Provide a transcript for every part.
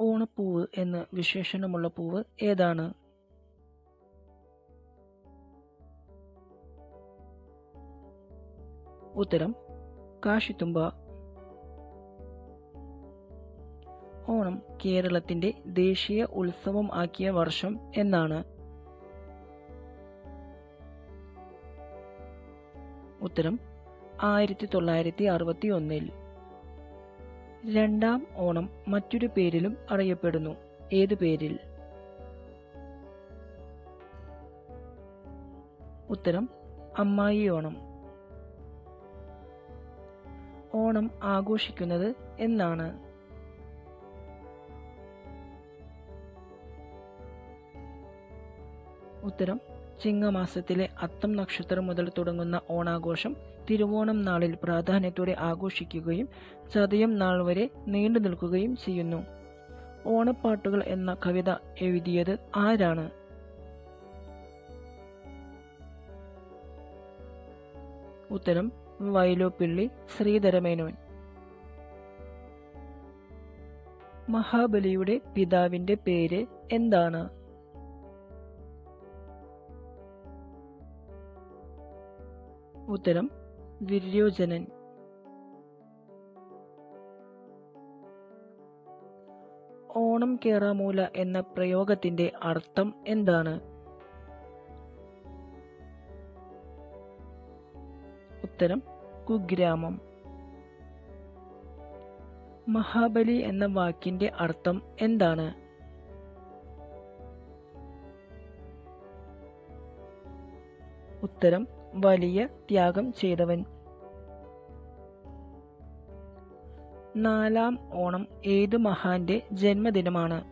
ഓണപ്പൂവ് എന്ന് വിശേഷണമുള്ള പൂവ് ഏതാണ്? ഉത്തരം കാശിത്തുമ്പ. ഓണം കേരളത്തിന്റെ ദേശീയ ഉത്സവം ആക്കിയ വർഷം എന്നാണ്. ഉത്തരം ആയിരത്തി തൊള്ളായിരത്തി അറുപത്തി ഒന്നിൽ. രണ്ടാം ഓണം മറ്റൊരു പേരിലും അറിയപ്പെടുന്നു. ഏതു പേരിൽ? ഉത്തരം അമ്മായി ഓണം. ഓണം ആഘോഷിക്കുന്നത് എന്നാണ്. ഉത്തരം ചിങ്ങമാസത്തിലെ അത്തം നക്ഷത്രം മുതൽ തുടങ്ങുന്ന ഓണാഘോഷം തിരുവോണം നാളിൽ പ്രാധാന്യത്തോടെ ആഘോഷിക്കുകയും ചതയം നാൾ വരെ നീണ്ടു നിൽക്കുകയും ചെയ്യുന്നു. ഓണപ്പാട്ടുകൾ എന്ന കവിത എഴുതിയത് ആരാണ്? ഉത്തരം വൈലോപ്പിള്ളി ശ്രീധരമേനോൻ. മഹാബലിയുടെ പിതാവിന്റെ പേര് എന്താണ്? ഉത്തരം വിര്യോജനൻ. ഓണം കേറാമൂല എന്ന പ്രയോഗത്തിന്റെ അർത്ഥം എന്താണ്? ഉത്തരം കുഗ്രാമം. മഹാബലി എന്ന വാക്കിന്റെ അർത്ഥം എന്താണ്? ഉത്തരം വലിയ ത്യാഗം ചെയ്തവൻ. നാലാം ഓണം ഏതു മഹാന്റെ ജന്മദിനമാണ്?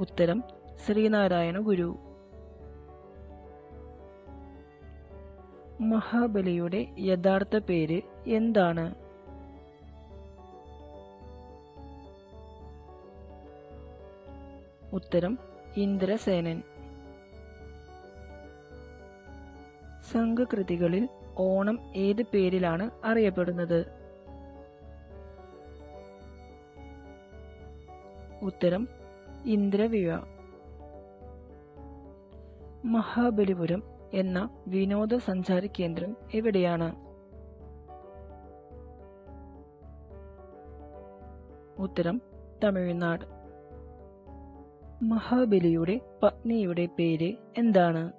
ഉത്തരം ശ്രീനാരായണ ഗുരു. മഹാബലിയുടെ യഥാർത്ഥ പേര് എന്താണ്? ഉത്തരം ഇന്ദ്രസേനൻ. സംഘകൃതികളിൽ ഓണം ഏത് പേരിലാണ് അറിയപ്പെടുന്നത്? ഉത്തരം ഇന്ദ്രവിഴ. മഹാബലിപുരം എന്ന വിനോദസഞ്ചാര കേന്ദ്രം എവിടെയാണ്? ഉത്തരം തമിഴ്നാട്. മഹാബലിയുടെ പത്നിയുടെ പേര് എന്താണ്?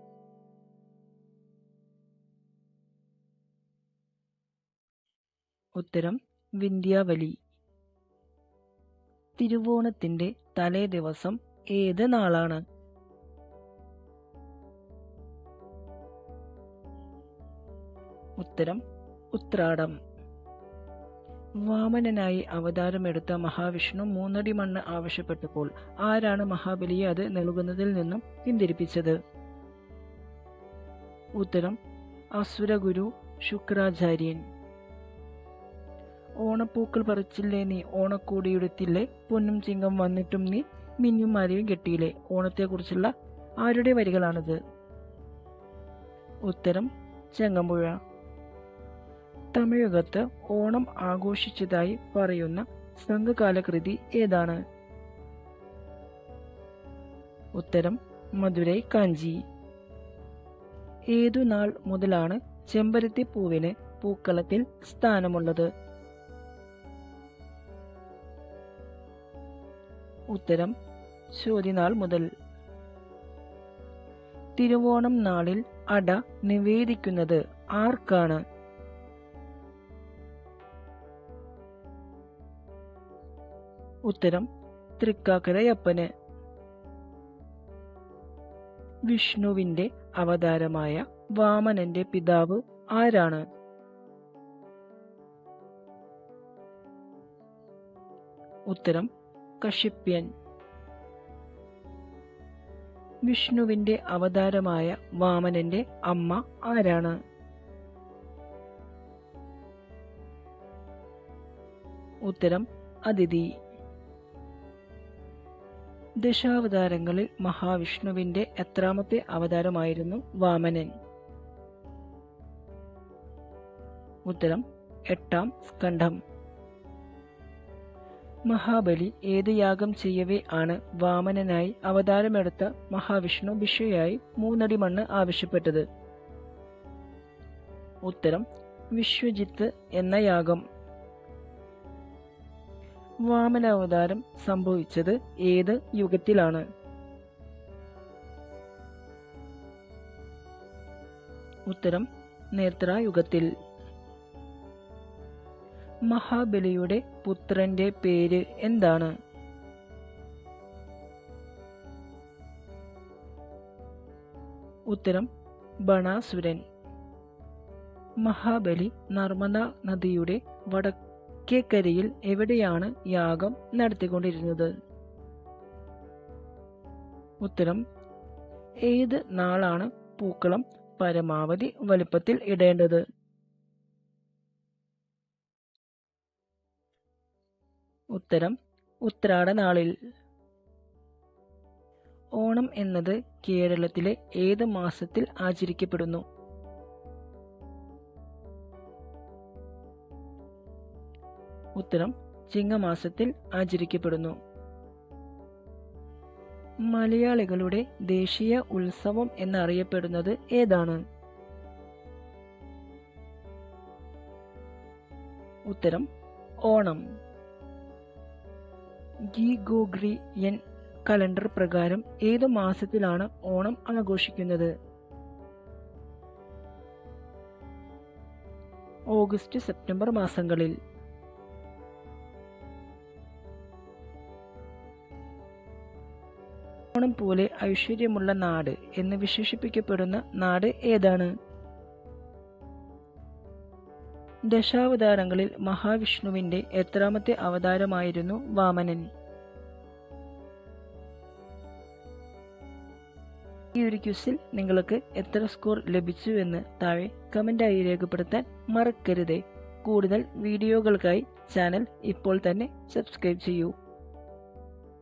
ഉത്തരം വിന്ധ്യാവലി. തിരുവോണത്തിന്റെ തലേ ദിവസം ഏത് നാളാണ്? ഉത്തരം ഉത്രാടം. വാമനനായി അവതാരമെടുത്ത മഹാവിഷ്ണു മൂന്നടി മണ്ണ് ആവശ്യപ്പെട്ടപ്പോൾ ആരാണ് മഹാബലിയെ അത് നൽകുന്നതിൽ നിന്നും പിന്തിരിപ്പിച്ചത്? ഉത്തരം അസുരഗുരു ശുക്രാചാര്യൻ. ഓണപ്പൂക്കൾ പറിച്ചില്ലേ നീ? ഓണക്കൂടിയുടുത്തില്ലേ? പൊന്നും ചിങ്ങം വന്നിട്ടും നീ മിന്നും മാരിയും കെട്ടിയില്ലേ? ഓണത്തെക്കുറിച്ചുള്ള ആരുടെ വരികളാണിത്? ഉത്തരം ചെങ്ങമ്പുഴ. തമിഴകത്ത് ഓണം ആഘോഷിച്ചതായി പറയുന്ന സംഘകാല കൃതി ഏതാണ്? ഉത്തരം മധുരൈ കാഞ്ചി. ഏതു നാൾ മുതലാണ് ചെമ്പരത്തി പൂവിന് പൂക്കളത്തിൽ സ്ഥാനമുള്ളത്? ഉത്തരം ചോദ്യനാൾ മുതൽ. തിരുവോണം നാളിൽ അട നിവേദിക്കുന്നത് ആർക്കാണ്? ഉത്തരം തൃക്കാക്കരയപ്പന്. വിഷ്ണുവിന്റെ അവതാരമായ വാമനന്റെ പിതാവ് ആരാണ്? ഉത്തരം കഷിപ്യൻ വിഷ്ണുവിന്റെ അവതാരമായ വാമനന്റെ അമ്മ ആരാണ്? ഉത്തരം അതിഥി. ദശാവതാരങ്ങളിൽ മഹാവിഷ്ണുവിന്റെ എത്രാമത്തെ അവതാരമായിരുന്നു വാമനൻ. ഉത്തരം എട്ടാം സ്കന്ധം. മഹാബലി ഏത് യാഗം ചെയ്യവേ ആണ് വാമനനായി അവതാരമെടുത്ത മഹാവിഷ്ണു ഭിക്ഷയായി മൂന്നടി മണ്ണ് ആവശ്യപ്പെട്ടത്. ഉത്തരം വിശ്വജിത്ത് എന്ന യാഗം. വാമനാവതാരം സംഭവിച്ചത് ഏത് യുഗത്തിലാണ്? ഉത്തരം നേത്രായുഗത്തിൽ മഹാബലിയുടെ പുത്രന്റെ പേര് എന്താണ്? ഉത്തരം ബണാസുരൻ. മഹാബലി നർമ്മദ നദിയുടെ വടക്കേക്കരയിൽ എവിടെയാണ് യാഗം നടത്തിക്കൊണ്ടിരുന്നത്? ഉത്തരം ഏത് നാളാണ് പൂക്കളം പരമാവധി വലുപ്പത്തിൽ ഇടേണ്ടത്? ഉത്തരം ഉത്രാട നാളിൽ. ഓണം എന്നത് കേരളത്തിലെ ഏത് മാസത്തിൽ ആചരിക്കപ്പെടുന്നു? ഉത്തരം ചിങ്ങമാസത്തിൽ ആചരിക്കപ്പെടുന്നു. മലയാളികളുടെ ദേശീയ ഉത്സവം എന്നറിയപ്പെടുന്നത് ഏതാണ്? ഉത്തരം ഓണം. ഗീഗോഗ്രിയൻ കലണ്ടർ പ്രകാരം ഏത് മാസത്തിലാണ് ഓണം ആഘോഷിക്കുന്നത്? ഓഗസ്റ്റ് സെപ്റ്റംബർ മാസങ്ങളിൽ. പോലെ ഐശ്വര്യമുള്ള നാട് എന്ന് വിശേഷിപ്പിക്കപ്പെടുന്ന നാട് ഏതാണ്? ദശാവതാരങ്ങളിൽ മഹാവിഷ്ണുവിന്റെ എത്രാമത്തെ അവതാരമായിരുന്നു വാമനൻ. ഈ ഒരു ക്യൂസിൽ നിങ്ങൾക്ക് എത്ര സ്കോർ ലഭിച്ചു എന്ന് താഴെ കമന്റായി രേഖപ്പെടുത്താൻ മറക്കരുതേ. കൂടുതൽ വീഡിയോകൾക്കായി ചാനൽ ഇപ്പോൾ തന്നെ സബ്സ്ക്രൈബ് ചെയ്യൂ.